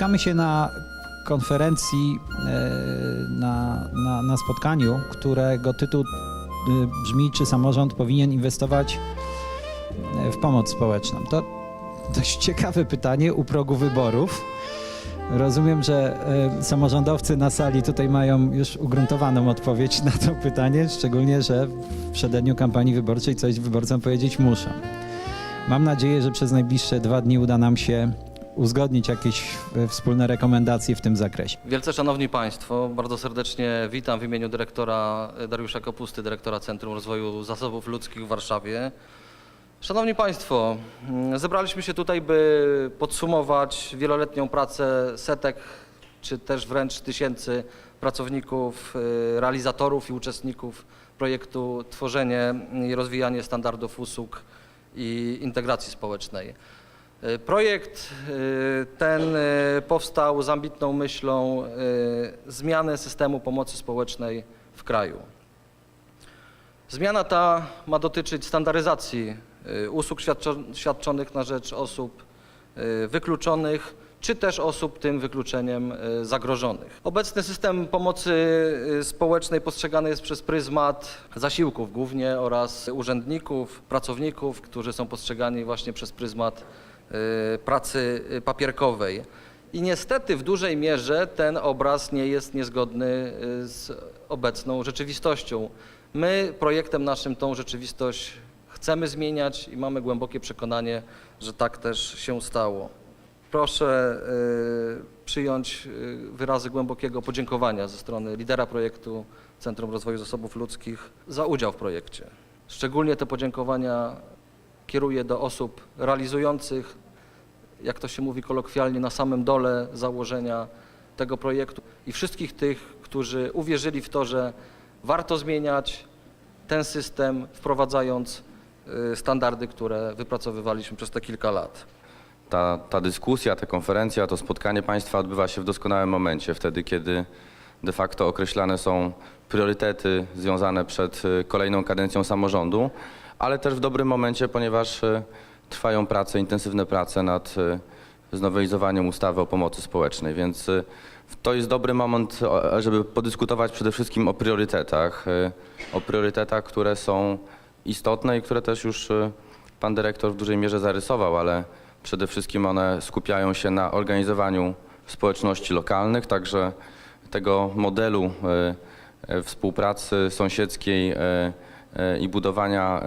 spotykamy się na konferencji, e, na, na, na spotkaniu, którego tytuł e, brzmi, czy samorząd powinien inwestować e, w pomoc społeczną. To dość ciekawe pytanie u progu wyborów. Rozumiem, że samorządowcy na sali tutaj mają już ugruntowaną odpowiedź na to pytanie, szczególnie, że w przededniu kampanii wyborczej coś wyborcom powiedzieć muszą. Mam nadzieję, że przez najbliższe dwa dni uda nam się uzgodnić jakieś e, wspólne rekomendacje w tym zakresie. Wielce Szanowni Państwo, bardzo serdecznie witam w imieniu dyrektora Dariusza Kopusty, dyrektora Centrum Rozwoju Zasobów Ludzkich w Warszawie. Szanowni Państwo, mm, zebraliśmy się tutaj, by podsumować wieloletnią pracę setek, czy też wręcz tysięcy pracowników, y, realizatorów i uczestników projektu Tworzenie i rozwijanie standardów usług i integracji społecznej. Y, Projekt y, ten y, powstał z ambitną myślą zmiany systemu pomocy społecznej w kraju. Zmiana ta ma dotyczyć standaryzacji usług świadczo- świadczonych na rzecz osób wykluczonych, czy też osób tym wykluczeniem zagrożonych. Obecny system pomocy społecznej postrzegany jest przez pryzmat zasiłków głównie oraz urzędników, pracowników, którzy są postrzegani właśnie przez pryzmat pracy y, papierkowej. I niestety w dużej mierze ten obraz nie jest niezgodny y, z obecną rzeczywistością. My projektem naszym tą rzeczywistość chcemy zmieniać i mamy głębokie przekonanie, że tak też się stało. Proszę y, przyjąć wyrazy głębokiego podziękowania ze strony lidera projektu Centrum Rozwoju Zasobów Ludzkich za udział w projekcie. Szczególnie te podziękowania kieruję do osób realizujących, jak to się mówi kolokwialnie, na samym dole założenia tego projektu i wszystkich tych, którzy uwierzyli w to, że warto zmieniać ten system, wprowadzając y, standardy, które wypracowywaliśmy przez te kilka lat. Ta, ta dyskusja, ta konferencja, to spotkanie Państwa odbywa się w doskonałym momencie, wtedy kiedy de facto określane są priorytety związane przed y, kolejną kadencją samorządu, ale też w dobrym momencie, ponieważ y, trwają prace, intensywne prace nad y, znowelizowaniem ustawy o pomocy społecznej, więc y, to jest dobry moment, żeby podyskutować przede wszystkim o priorytetach, y, o priorytetach, które są istotne i które też już pan dyrektor w dużej mierze zarysował, ale przede wszystkim one skupiają się na organizowaniu społeczności lokalnych, także tego modelu współpracy sąsiedzkiej i budowania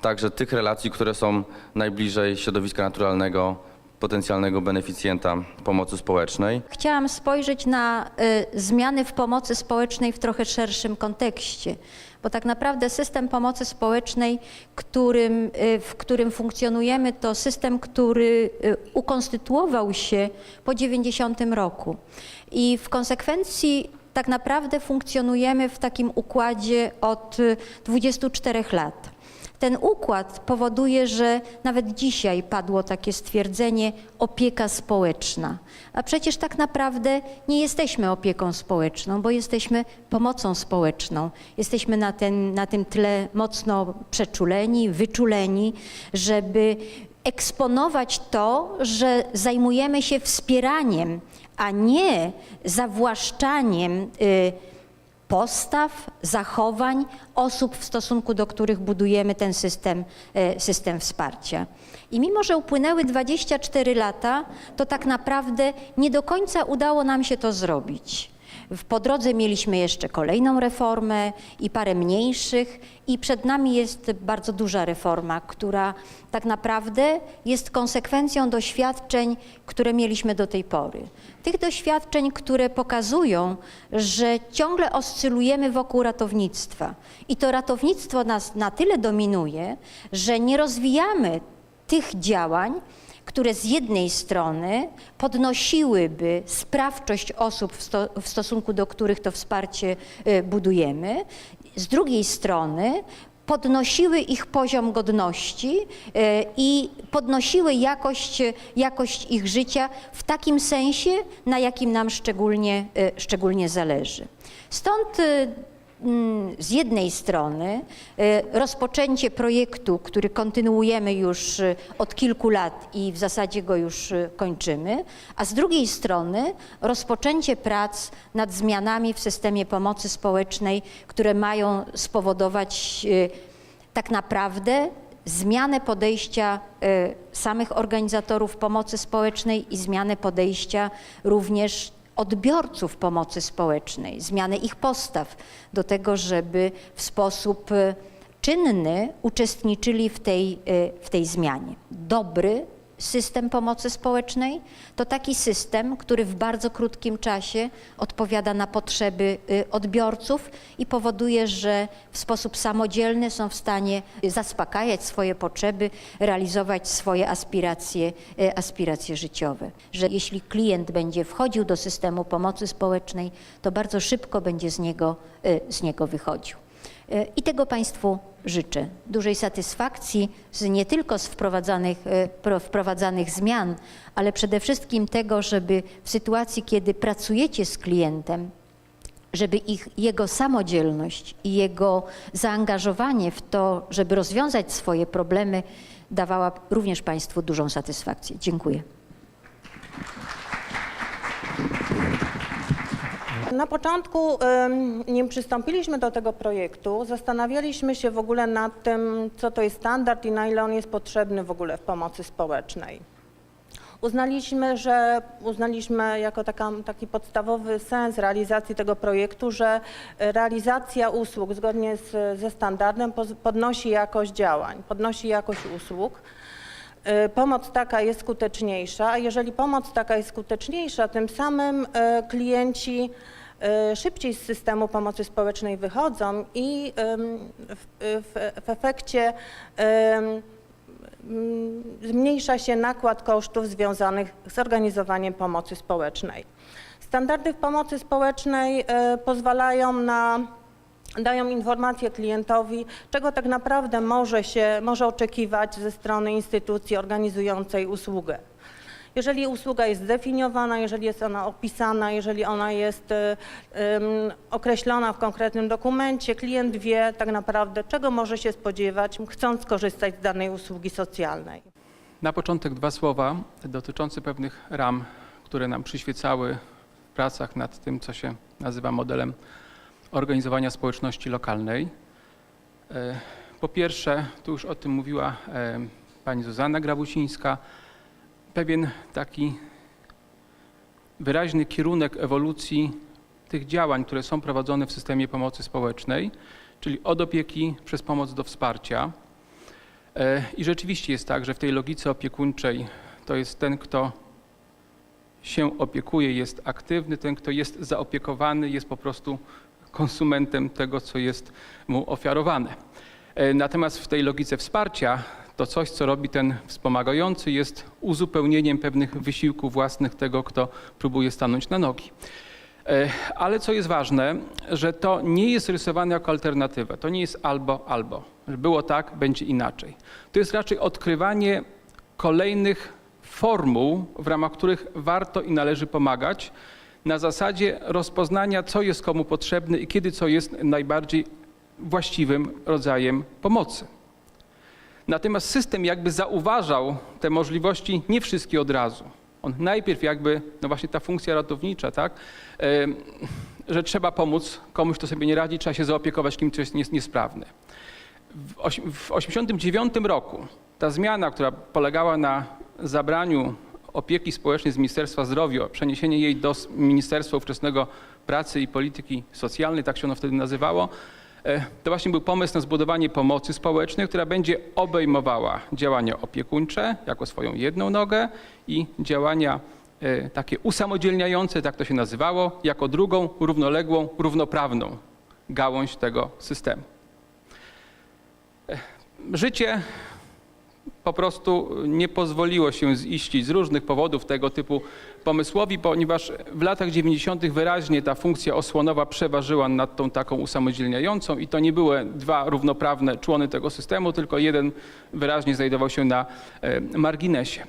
także tych relacji, które są najbliżej środowiska naturalnego, potencjalnego beneficjenta pomocy społecznej. Chciałam spojrzeć na y, zmiany w pomocy społecznej w trochę szerszym kontekście, bo tak naprawdę system pomocy społecznej, którym, y, w którym funkcjonujemy, to system, który y, ukonstytuował się po 90 roku. I w konsekwencji tak naprawdę funkcjonujemy w takim układzie od y, 24 lat. Ten układ powoduje, że nawet dzisiaj padło takie stwierdzenie opieka społeczna. A przecież tak naprawdę nie jesteśmy opieką społeczną, bo jesteśmy pomocą społeczną. Jesteśmy na, ten, na tym tle mocno przeczuleni, wyczuleni, żeby eksponować to, że zajmujemy się wspieraniem, a nie zawłaszczaniem. Y, postaw, zachowań osób, w stosunku do których budujemy ten system, e, system wsparcia. I mimo, że upłynęły 24 lata, to tak naprawdę nie do końca udało nam się to zrobić. Po drodze mieliśmy jeszcze kolejną reformę i parę mniejszych, i przed nami jest bardzo duża reforma, która tak naprawdę jest konsekwencją doświadczeń, które mieliśmy do tej pory. Tych doświadczeń, które pokazują, że ciągle oscylujemy wokół ratownictwa. I to ratownictwo nas na tyle dominuje, że nie rozwijamy tych działań, które z jednej strony podnosiłyby sprawczość osób, w, sto, w stosunku do których to wsparcie y, budujemy, z drugiej strony podnosiły ich poziom godności y, i podnosiły jakość, jakość ich życia w takim sensie, na jakim nam szczególnie, y, szczególnie zależy. Stąd y, z jednej strony e, rozpoczęcie projektu, który kontynuujemy już e, od kilku lat i w zasadzie go już e, kończymy, a z drugiej strony rozpoczęcie prac nad zmianami w systemie pomocy społecznej, które mają spowodować tak naprawdę zmianę podejścia samych organizatorów pomocy społecznej i zmianę podejścia również odbiorców pomocy społecznej, zmianę ich postaw do tego, żeby w sposób e, czynny uczestniczyli w tej, e, w tej zmianie. Dobry system pomocy społecznej to taki system, który w bardzo krótkim czasie odpowiada na potrzeby y, odbiorców i powoduje, że w sposób samodzielny są w stanie y, zaspokajać swoje potrzeby, realizować swoje aspiracje, y, aspiracje życiowe. Że jeśli klient będzie wchodził do systemu pomocy społecznej, to bardzo szybko będzie z niego, z niego wychodził. E, I tego Państwu życzę. Dużej satysfakcji z, nie tylko z wprowadzanych, e, pro- wprowadzanych zmian, ale przede wszystkim tego, żeby w sytuacji, kiedy pracujecie z klientem, żeby ich, jego samodzielność i jego zaangażowanie w to, żeby rozwiązać swoje problemy, dawała również Państwu dużą satysfakcję. Dziękuję. Na początku, nim przystąpiliśmy do tego projektu, zastanawialiśmy się w ogóle nad tym, co to jest standard i na ile on jest potrzebny w ogóle w pomocy społecznej. Uznaliśmy, że uznaliśmy jako taka, taki podstawowy sens realizacji tego projektu, że realizacja usług zgodnie z, ze standardem podnosi jakość działań, podnosi jakość usług. Y, Pomoc taka jest skuteczniejsza, a jeżeli pomoc taka jest skuteczniejsza, tym samym y, klienci szybciej z systemu pomocy społecznej wychodzą i w, efekcie zmniejsza się nakład kosztów związanych z organizowaniem pomocy społecznej. Standardy pomocy społecznej y, pozwalają na dają informację klientowi, czego tak naprawdę może się może oczekiwać ze strony instytucji organizującej usługę. Jeżeli usługa jest zdefiniowana, jeżeli jest ona opisana, jeżeli ona jest ym, określona w konkretnym dokumencie, klient wie tak naprawdę, czego może się spodziewać, chcąc skorzystać z danej usługi socjalnej. Na początek dwa słowa dotyczące pewnych ram, które nam przyświecały w pracach nad tym, co się nazywa modelem organizowania społeczności lokalnej. E, Po pierwsze, tu już o tym mówiła pani Zuzanna Grabusińska, pewien taki wyraźny kierunek ewolucji tych działań, które są prowadzone w systemie pomocy społecznej, czyli od opieki przez pomoc do wsparcia. E, I rzeczywiście jest tak, że w tej logice opiekuńczej to jest ten, kto się opiekuje, jest aktywny, ten, kto jest zaopiekowany, jest po prostu konsumentem tego, co jest mu ofiarowane. E, Natomiast w tej logice wsparcia to coś, co robi ten wspomagający, jest uzupełnieniem pewnych wysiłków własnych tego, kto próbuje stanąć na nogi. E, Ale co jest ważne, że to nie jest rysowane jako alternatywa. To nie jest albo, albo. Było tak, będzie inaczej. To jest raczej odkrywanie kolejnych formuł, w ramach których warto i należy pomagać, na zasadzie rozpoznania, co jest komu potrzebne i kiedy co jest najbardziej właściwym rodzajem pomocy. Natomiast system jakby zauważał te możliwości, nie wszystkie od razu. On najpierw jakby, no właśnie ta funkcja ratownicza, tak, że trzeba pomóc komuś, kto sobie nie radzi, trzeba się zaopiekować kimś, kto jest nies- niesprawny. W oś- W 1989 roku ta zmiana, która polegała na zabraniu opieki społecznej z Ministerstwa Zdrowia, przeniesienie jej do Ministerstwa ówczesnego Pracy i Polityki Socjalnej, tak się ono wtedy nazywało, to właśnie był pomysł na zbudowanie pomocy społecznej, która będzie obejmowała działania opiekuńcze jako swoją jedną nogę i działania e, takie usamodzielniające, tak to się nazywało, jako drugą, równoległą, równoprawną gałąź tego systemu. E, Życie po prostu nie pozwoliło się ziścić z różnych powodów tego typu pomysłowi, ponieważ w latach 90. wyraźnie ta funkcja osłonowa przeważyła nad tą taką usamodzielniającą i to nie były dwa równoprawne człony tego systemu, tylko jeden wyraźnie znajdował się na e, marginesie.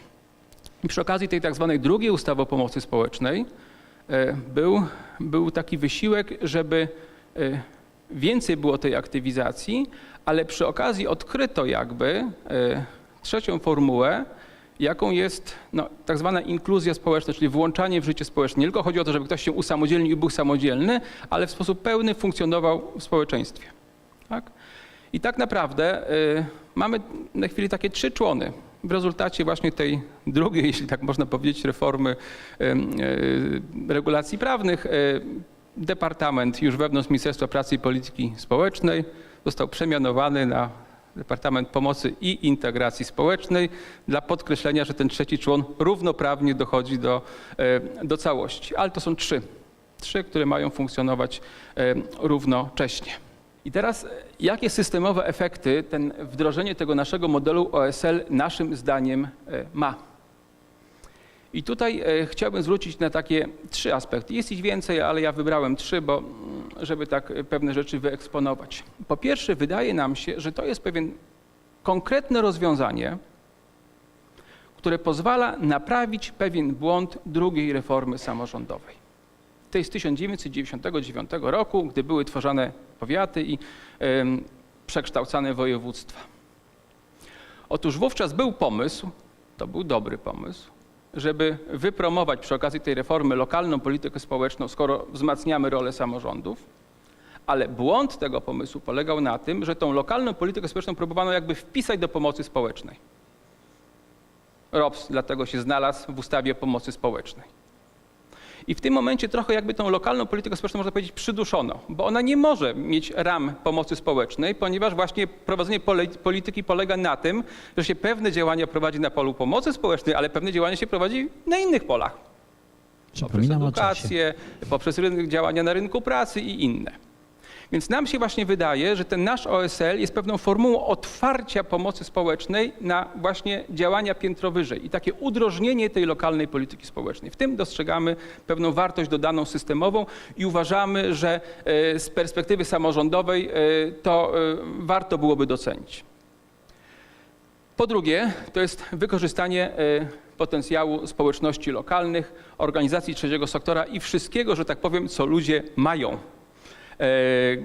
Przy okazji tej tak zwanej drugiej ustawy o pomocy społecznej e, był, był taki wysiłek, żeby e, więcej było tej aktywizacji, ale przy okazji odkryto jakby trzecią formułę, jaką jest no, tak zwana inkluzja społeczna, czyli włączanie w życie społeczne. Nie tylko chodzi o to, żeby ktoś się usamodzielnił i był samodzielny, ale w sposób pełny funkcjonował w społeczeństwie. Tak? I tak naprawdę y, mamy na chwili takie trzy człony. W rezultacie właśnie tej drugiej, jeśli tak można powiedzieć, reformy y, y, regulacji prawnych, y, Departament już wewnątrz Ministerstwa Pracy i Polityki Społecznej został przemianowany na Departament Pomocy i Integracji Społecznej dla podkreślenia, że ten trzeci człon równoprawnie dochodzi do, e, do całości. Ale to są trzy. Trzy, które mają funkcjonować e, równocześnie. I teraz, e, jakie systemowe efekty ten wdrożenie tego naszego modelu OSL naszym zdaniem ma? I tutaj e, chciałbym zwrócić na takie trzy aspekty. Jest ich więcej, ale ja wybrałem trzy, bo mm, żeby tak e, pewne rzeczy wyeksponować. Po pierwsze, wydaje nam się, że to jest pewien konkretne rozwiązanie, które pozwala naprawić pewien błąd drugiej reformy samorządowej. Tej z 1999 roku, gdy były tworzone powiaty i przekształcane województwa. Otóż wówczas był pomysł, to był dobry pomysł, żeby wypromować przy okazji tej reformy lokalną politykę społeczną, skoro wzmacniamy rolę samorządów. Ale błąd tego pomysłu polegał na tym, że tą lokalną politykę społeczną próbowano jakby wpisać do pomocy społecznej. ROPS dlatego się znalazł w ustawie o pomocy społecznej. I w tym momencie trochę jakby tą lokalną politykę społeczną, można powiedzieć, przyduszono, bo ona nie może mieć ram pomocy społecznej, ponieważ właśnie prowadzenie polityki polega na tym, że się pewne działania prowadzi na polu pomocy społecznej, ale pewne działania się prowadzi na innych polach. Poprzez edukację, poprzez działania na rynku pracy i inne. Więc nam się właśnie wydaje, że ten nasz OSL jest pewną formułą otwarcia pomocy społecznej na właśnie działania piętro wyżej i takie udrożnienie tej lokalnej polityki społecznej. W tym dostrzegamy pewną wartość dodaną systemową i uważamy, że e, z perspektywy samorządowej e, to e, warto byłoby docenić. Po drugie, to jest wykorzystanie potencjału społeczności lokalnych, organizacji trzeciego sektora i wszystkiego, że tak powiem, co ludzie mają,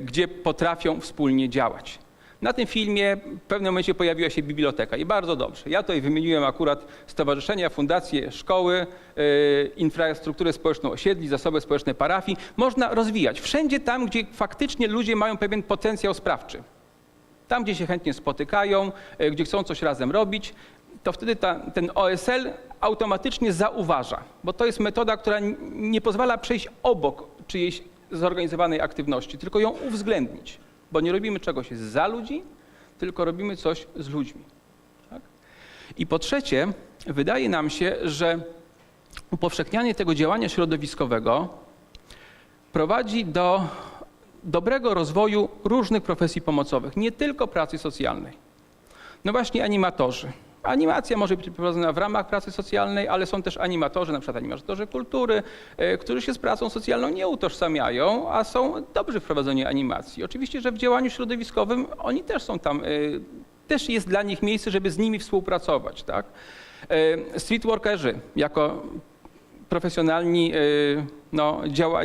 gdzie potrafią wspólnie działać. Na tym filmie w pewnym momencie pojawiła się biblioteka i bardzo dobrze. Ja tutaj wymieniłem akurat stowarzyszenia, fundacje, szkoły, e, infrastrukturę społeczną osiedli, zasoby społeczne parafii. Można rozwijać wszędzie tam, gdzie faktycznie ludzie mają pewien potencjał sprawczy. Tam, gdzie się chętnie spotykają, e, gdzie chcą coś razem robić, to wtedy ta, ten OSL automatycznie zauważa, bo to jest metoda, która nie pozwala przejść obok czyjejś zorganizowanej aktywności, tylko ją uwzględnić, bo nie robimy czegoś za ludzi, tylko robimy coś z ludźmi. Tak? I po trzecie, wydaje nam się, że upowszechnianie tego działania środowiskowego prowadzi do dobrego rozwoju różnych profesji pomocowych, nie tylko pracy socjalnej. No właśnie animatorzy. Animacja może być prowadzona w ramach pracy socjalnej, ale są też animatorzy, na przykład animatorzy kultury, e, którzy się z pracą socjalną nie utożsamiają, a są dobrzy w prowadzeniu animacji. Oczywiście, że w działaniu środowiskowym oni też są tam, e, też jest dla nich miejsce, żeby z nimi współpracować. Tak? E, Streetworkerzy jako profesjonalni y, no, działa,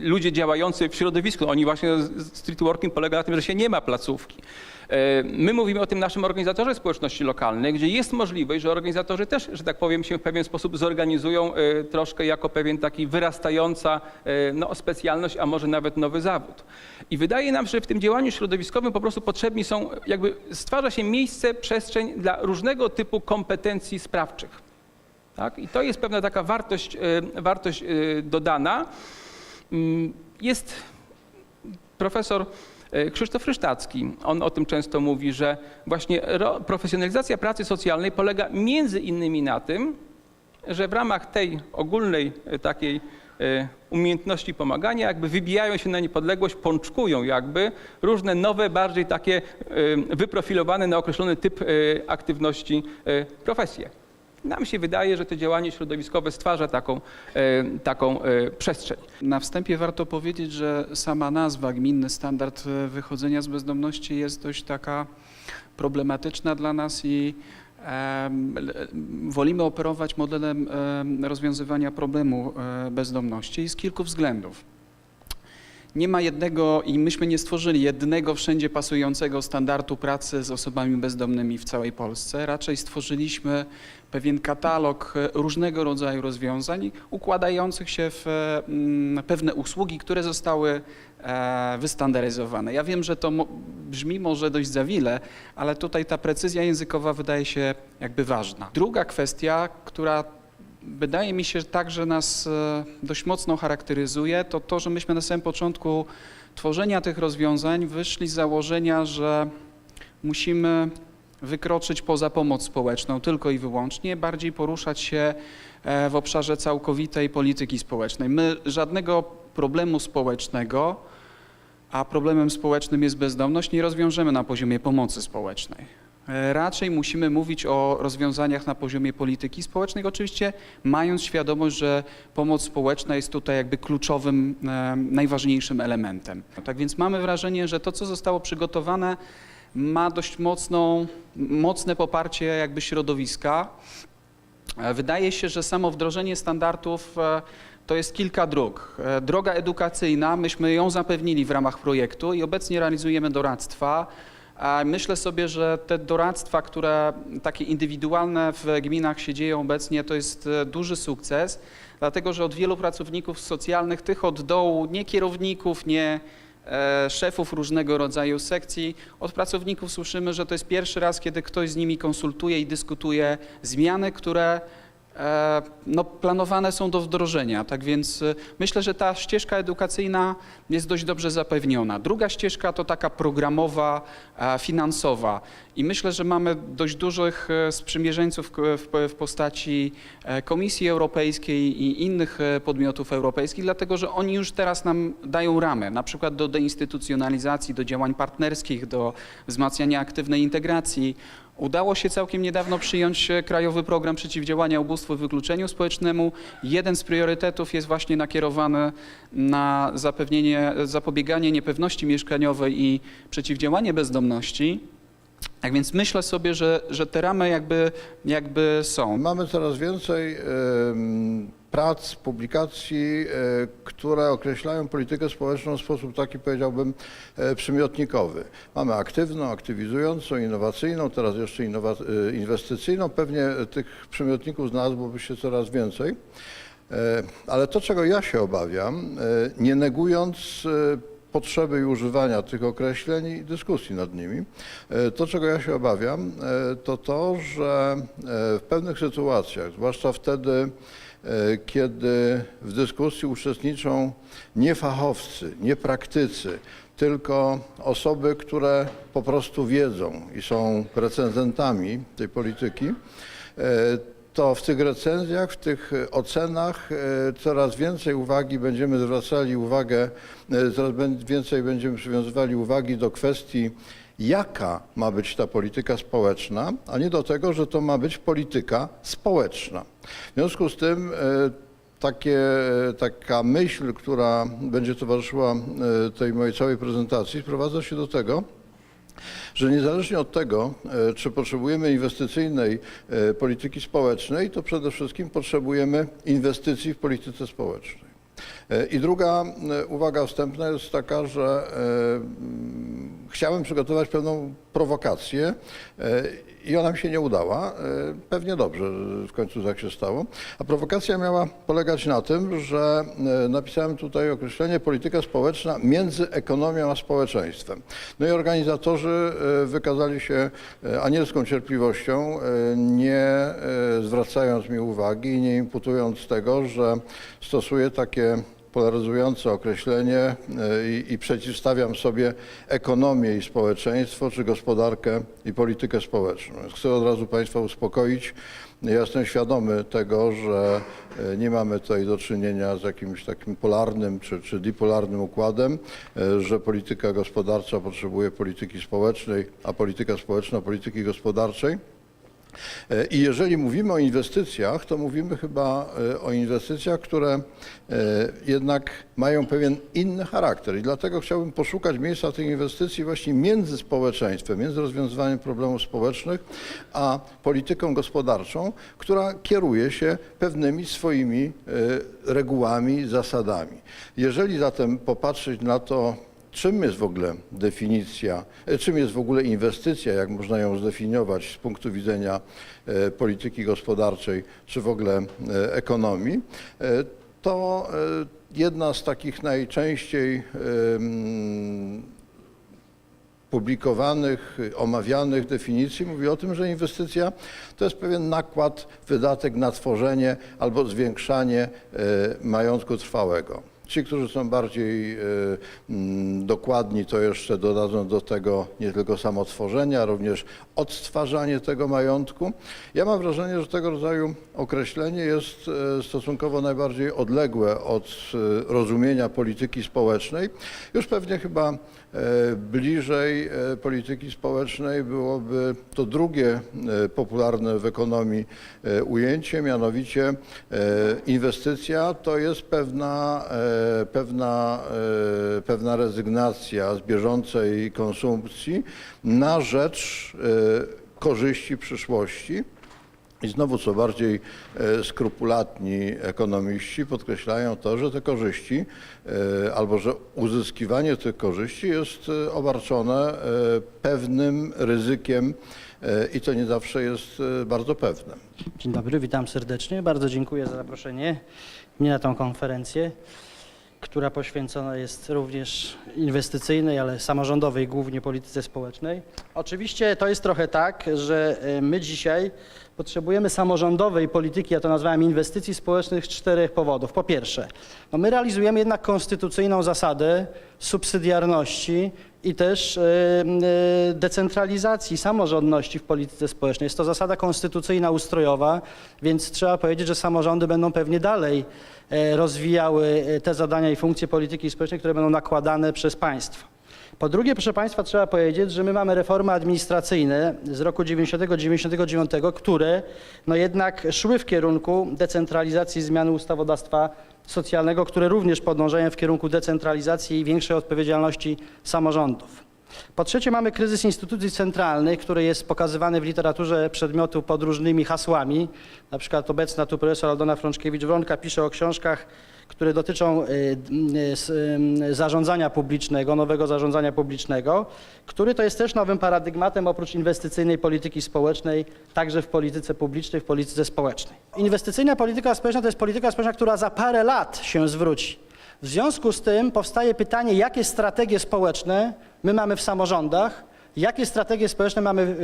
ludzie działający w środowisku. Oni właśnie, street working polega na tym, że się nie ma placówki. Y, My mówimy o tym naszym organizatorze społeczności lokalnej, gdzie jest możliwość, że organizatorzy też, że tak powiem, się w pewien sposób zorganizują y, troszkę jako pewien taki wyrastająca no, specjalność, a może nawet nowy zawód. I wydaje nam że w tym działaniu środowiskowym po prostu potrzebni są, jakby stwarza się miejsce, przestrzeń dla różnego typu kompetencji sprawczych. Tak? I to jest pewna taka wartość, e, wartość e, dodana. Mm, Jest profesor e, Krzysztof Rysztacki. On o tym często mówi, że właśnie ro- profesjonalizacja pracy socjalnej polega między innymi na tym, że w ramach tej ogólnej takiej umiejętności pomagania jakby wybijają się na niepodległość, pączkują jakby różne nowe, bardziej takie wyprofilowane na określony typ aktywności profesje. Nam się wydaje, że to działanie środowiskowe stwarza taką, e, taką e, przestrzeń. Na wstępie warto powiedzieć, że sama nazwa gminny standard e, wychodzenia z bezdomności jest dość taka problematyczna dla nas i wolimy operować modelem em, rozwiązywania problemu bezdomności z kilku względów. Nie ma jednego i myśmy nie stworzyli jednego wszędzie pasującego standardu pracy z osobami bezdomnymi w całej Polsce. Raczej stworzyliśmy pewien katalog różnego rodzaju rozwiązań układających się w mm, pewne usługi, które zostały e, wystandaryzowane. Ja wiem, że to brzmi może dość zawile, ale tutaj ta precyzja językowa wydaje się jakby ważna. Druga kwestia, która wydaje mi się że także nas e, dość mocno charakteryzuje, to to, że myśmy na samym początku tworzenia tych rozwiązań wyszli z założenia, że musimy wykroczyć poza pomoc społeczną tylko i wyłącznie, bardziej poruszać się e, w obszarze całkowitej polityki społecznej. My żadnego problemu społecznego, a problemem społecznym jest bezdomność, nie rozwiążemy na poziomie pomocy społecznej. E, Raczej musimy mówić o rozwiązaniach na poziomie polityki społecznej, oczywiście mając świadomość, że pomoc społeczna jest tutaj jakby kluczowym, e, najważniejszym elementem. Tak więc mamy wrażenie, że to, co zostało przygotowane, ma dość mocną, mocne poparcie jakby środowiska. E, Wydaje się, że samo wdrożenie standardów to jest kilka dróg. Droga edukacyjna, myśmy ją zapewnili w ramach projektu i obecnie realizujemy doradztwa. Myślę sobie, że te doradztwa, które takie indywidualne w gminach się dzieją obecnie, to jest e, duży sukces, dlatego że od wielu pracowników socjalnych, tych od dołu, nie kierowników, nie e, szefów różnego rodzaju sekcji, od pracowników słyszymy, że to jest pierwszy raz, kiedy ktoś z nimi konsultuje i dyskutuje zmiany, które no, planowane są do wdrożenia. Tak więc e, myślę, że ta ścieżka edukacyjna jest dość dobrze zapewniona. Druga ścieżka to taka programowa, e, finansowa. I myślę, że mamy dość dużych e, sprzymierzeńców w, postaci e, Komisji Europejskiej i innych e, podmiotów europejskich, dlatego że oni już teraz nam dają ramę, na przykład do deinstytucjonalizacji, do działań partnerskich, do wzmacniania aktywnej integracji. Udało się całkiem niedawno przyjąć e, Krajowy Program Przeciwdziałania Ubóstwu i Wykluczeniu Społecznemu. Jeden z priorytetów jest właśnie nakierowany na zapewnienie, zapobieganie niepewności mieszkaniowej i przeciwdziałanie bezdomności. Tak więc myślę sobie, że, że te ramy jakby, jakby są. Mamy coraz więcej em, prac, publikacji, e, które określają politykę społeczną w sposób taki, powiedziałbym, e, przymiotnikowy. Mamy aktywną, aktywizującą, innowacyjną, teraz jeszcze innowa- e, inwestycyjną. Pewnie tych przymiotników znalazłoby się coraz więcej. Ale to, czego ja się obawiam, nie negując potrzeby i używania tych określeń i dyskusji nad nimi, to, czego ja się obawiam, to to, że w pewnych sytuacjach, zwłaszcza wtedy, kiedy w dyskusji uczestniczą nie fachowcy, nie praktycy, tylko osoby, które po prostu wiedzą i są recenzentami tej polityki, e, to w tych recenzjach, w tych e, ocenach e, coraz więcej uwagi będziemy zwracali uwagę, e, coraz więcej będziemy przywiązywali uwagi do kwestii, jaka ma być ta polityka społeczna, a nie do tego, że to ma być polityka społeczna. W związku z tym e, takie, taka myśl, która będzie towarzyszyła e, tej mojej całej prezentacji, sprowadza się do tego, że niezależnie od tego, e, czy potrzebujemy inwestycyjnej e, polityki społecznej, to przede wszystkim potrzebujemy inwestycji w polityce społecznej. E, I druga e, uwaga wstępna jest taka, że e, chciałem przygotować pewną prowokację e, i ona mi się nie udała. E, Pewnie dobrze, w końcu tak się stało. A prowokacja miała polegać na tym, że e, napisałem tutaj określenie polityka społeczna między ekonomią a społeczeństwem. No i organizatorzy wykazali się anielską cierpliwością, nie zwracając mi uwagi nie imputując tego, że stosuję takie polaryzujące określenie e, i, i przeciwstawiam sobie ekonomię i społeczeństwo, czy gospodarkę i politykę społeczną. Chcę od razu Państwa uspokoić. Ja jestem świadomy tego, że e, nie mamy tutaj do czynienia z jakimś takim polarnym czy, czy dipolarnym układem, e, że polityka gospodarcza potrzebuje polityki społecznej, a polityka społeczna polityki gospodarczej. E, I jeżeli mówimy o inwestycjach, to mówimy chyba e, o inwestycjach, które e, jednak mają pewien inny charakter. I dlatego chciałbym poszukać miejsca tych inwestycji właśnie między społeczeństwem, między rozwiązywaniem problemów społecznych, a polityką gospodarczą, która kieruje się pewnymi swoimi regułami, zasadami. Jeżeli zatem popatrzeć na to, Czym jest w ogóle definicja, e, czym jest w ogóle inwestycja, jak można ją zdefiniować z punktu widzenia e, polityki gospodarczej czy w ogóle e, ekonomii, to jedna z takich najczęściej publikowanych, omawianych definicji mówi o tym, że inwestycja to jest pewien nakład, wydatek na tworzenie albo zwiększanie majątku trwałego. Ci, którzy są bardziej mm, dokładni, to jeszcze dodadzą do tego nie tylko samo tworzenie, również odtwarzanie tego majątku. Ja mam wrażenie, że tego rodzaju określenie jest e, stosunkowo najbardziej odległe od e, rozumienia polityki społecznej. Już pewnie chyba bliżej e, polityki społecznej byłoby to drugie e, popularne w ekonomii e, ujęcie, mianowicie e, inwestycja to jest pewna, e, pewna, e, pewna rezygnacja z bieżącej konsumpcji na rzecz e, korzyści przyszłości. I znowu co bardziej e, skrupulatni ekonomiści podkreślają to, że te korzyści e, albo że uzyskiwanie tych korzyści jest e, obarczone pewnym ryzykiem i to nie zawsze jest bardzo pewne. Dzień dobry, witam serdecznie. Bardzo dziękuję za zaproszenie mnie na tą konferencję, która poświęcona jest również inwestycyjnej, ale samorządowej, głównie polityce społecznej. Oczywiście to jest trochę tak, że e, my dzisiaj potrzebujemy samorządowej polityki, ja to nazwałem inwestycji społecznych z czterech powodów. Po pierwsze, no my realizujemy jednak konstytucyjną zasadę subsydiarności i też e, e, decentralizacji, samorządności w polityce społecznej. Jest to zasada konstytucyjna, ustrojowa, więc trzeba powiedzieć, że samorządy będą pewnie dalej rozwijały e, te zadania i funkcje polityki społecznej, które będą nakładane przez państwo. Po drugie, proszę Państwa, trzeba powiedzieć, że my mamy reformy administracyjne z roku 90-99, które no jednak szły w kierunku decentralizacji zmiany ustawodawstwa socjalnego, które również podążają w kierunku decentralizacji i większej odpowiedzialności samorządów. Po trzecie, mamy kryzys instytucji centralnych, który jest pokazywany w literaturze przedmiotu pod różnymi hasłami. Na przykład obecna tu profesor Aldona Frączkiewicz-Wronka pisze o książkach, które dotyczą y, y, y, zarządzania publicznego, nowego zarządzania publicznego, który to jest też nowym paradygmatem oprócz inwestycyjnej polityki społecznej, także w polityce publicznej, w polityce społecznej. Inwestycyjna polityka społeczna to jest polityka społeczna, która za parę lat się zwróci. W związku z tym powstaje pytanie, jakie strategie społeczne my mamy w samorządach, jakie strategie społeczne mamy yy,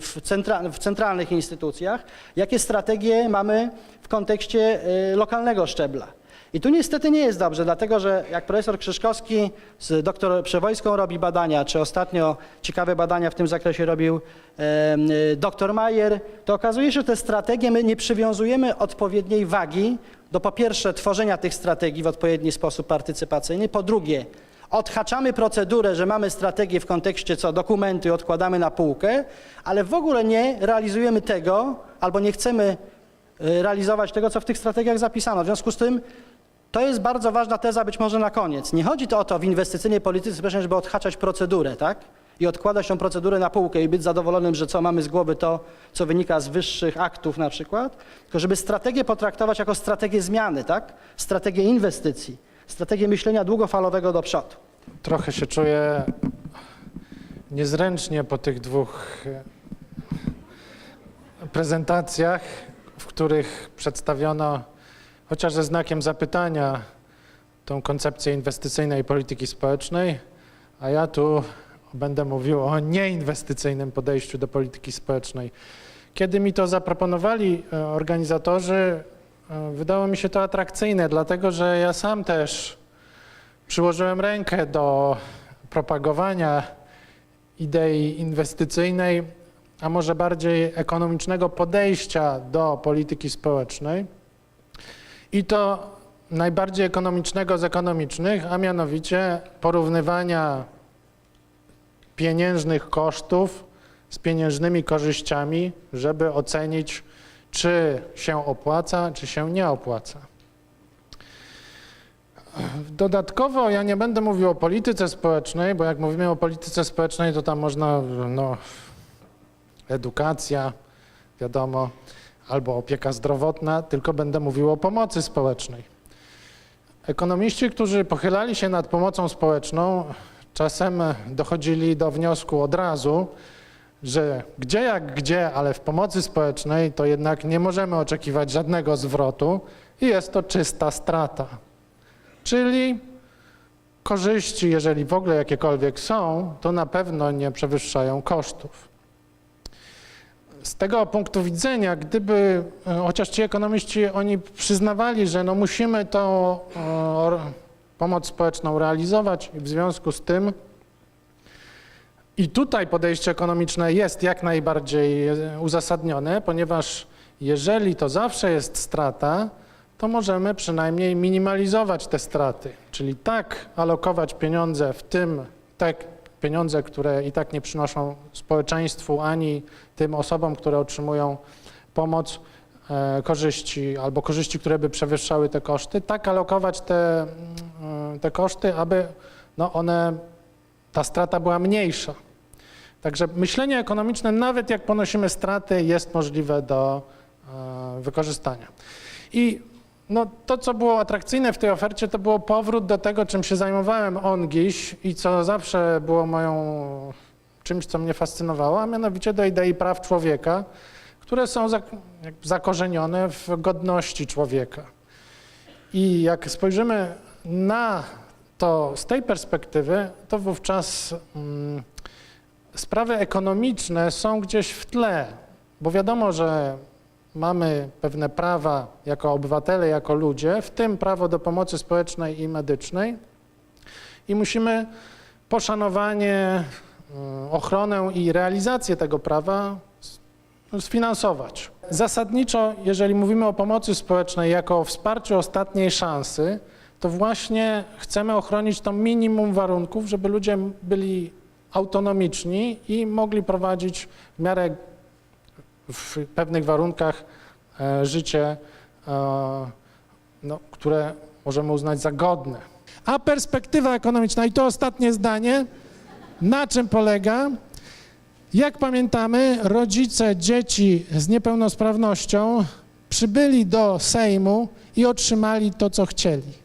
w, centra- w centralnych instytucjach, jakie strategie mamy w kontekście yy, lokalnego szczebla. I tu niestety nie jest dobrze, dlatego że jak profesor Krzyżkowski z doktor Przewojską robi badania, czy ostatnio ciekawe badania w tym zakresie robił y, doktor Majer, to okazuje się, że te strategie my nie przywiązujemy odpowiedniej wagi do po pierwsze tworzenia tych strategii w odpowiedni sposób partycypacyjny, po drugie odhaczamy procedurę, że mamy strategię w kontekście co dokumenty odkładamy na półkę, ale w ogóle nie realizujemy tego albo nie chcemy y, realizować tego, co w tych strategiach zapisano. W związku z tym to jest bardzo ważna teza, być może na koniec. Nie chodzi to o to w inwestycyjnej polityce społecznej, żeby odhaczać procedurę, tak? I odkładać tą procedurę na półkę i być zadowolonym, że co mamy z głowy to, co wynika z wyższych aktów na przykład, tylko żeby strategię potraktować jako strategię zmiany, tak? Strategię inwestycji, strategię myślenia długofalowego do przodu. Trochę się czuję niezręcznie po tych dwóch e, prezentacjach, w których przedstawiono chociaż ze znakiem zapytania tą koncepcję inwestycyjnej polityki społecznej, a ja tu będę mówił o nieinwestycyjnym podejściu do polityki społecznej. Kiedy mi to zaproponowali e, organizatorzy, wydało mi się to atrakcyjne, dlatego że ja sam też przyłożyłem rękę do propagowania idei inwestycyjnej, a może bardziej ekonomicznego podejścia do polityki społecznej. I to najbardziej ekonomicznego z ekonomicznych, a mianowicie porównywania pieniężnych kosztów z pieniężnymi korzyściami, żeby ocenić, czy się opłaca, czy się nie opłaca. Dodatkowo ja nie będę mówił o polityce społecznej, bo jak mówimy o polityce społecznej, to tam można, no, edukacja, wiadomo, albo opieka zdrowotna, tylko będę mówił o pomocy społecznej. Ekonomiści, którzy pochylali się nad pomocą społeczną, czasem dochodzili do wniosku od razu, że gdzie jak gdzie, ale w pomocy społecznej to jednak nie możemy oczekiwać żadnego zwrotu i jest to czysta strata. Czyli korzyści, jeżeli w ogóle jakiekolwiek są, to na pewno nie przewyższają kosztów. Z tego punktu widzenia, gdyby e, chociaż ci ekonomiści oni przyznawali, że no musimy tą e, pomoc społeczną realizować i w związku z tym i tutaj podejście ekonomiczne jest jak najbardziej e, uzasadnione, ponieważ jeżeli to zawsze jest strata, to możemy przynajmniej minimalizować te straty, czyli tak alokować pieniądze w tym, te pieniądze, które i tak nie przynoszą społeczeństwu ani tym osobom, które otrzymują pomoc, e, korzyści albo korzyści, które by przewyższały te koszty, tak alokować te, mm, te koszty, aby no one, ta strata była mniejsza. Także myślenie ekonomiczne, nawet jak ponosimy straty, jest możliwe do e, wykorzystania. I no, to, co było atrakcyjne w tej ofercie, to było powrót do tego, czym się zajmowałem ongiś i co zawsze było moją czymś, co mnie fascynowało, a mianowicie do idei praw człowieka, które są zakorzenione w godności człowieka. I jak spojrzymy na to z tej perspektywy, to wówczas mm, sprawy ekonomiczne są gdzieś w tle, bo wiadomo, że mamy pewne prawa jako obywatele, jako ludzie, w tym prawo do pomocy społecznej i medycznej i musimy poszanowanie, y, ochronę i realizację tego prawa s- sfinansować. Zasadniczo, jeżeli mówimy o pomocy społecznej jako o wsparciu ostatniej szansy, to właśnie chcemy ochronić to minimum warunków, żeby ludzie byli autonomiczni i mogli prowadzić w miarę w pewnych warunkach e, życie, e, no, które możemy uznać za godne. A perspektywa ekonomiczna, i to ostatnie zdanie, na czym polega? Jak pamiętamy, rodzice dzieci z niepełnosprawnością przybyli do Sejmu i otrzymali to, co chcieli.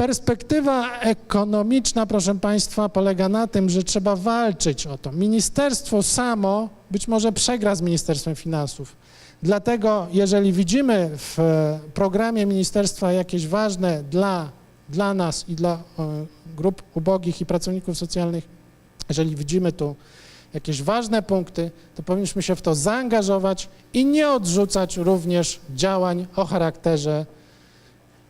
Perspektywa ekonomiczna, proszę Państwa, polega na tym, że trzeba walczyć o to. Ministerstwo samo być może przegra z Ministerstwem Finansów. Dlatego, jeżeli widzimy w programie ministerstwa jakieś ważne dla, dla nas i dla e, grup ubogich i pracowników socjalnych, jeżeli widzimy tu jakieś ważne punkty, to powinniśmy się w to zaangażować i nie odrzucać również działań o charakterze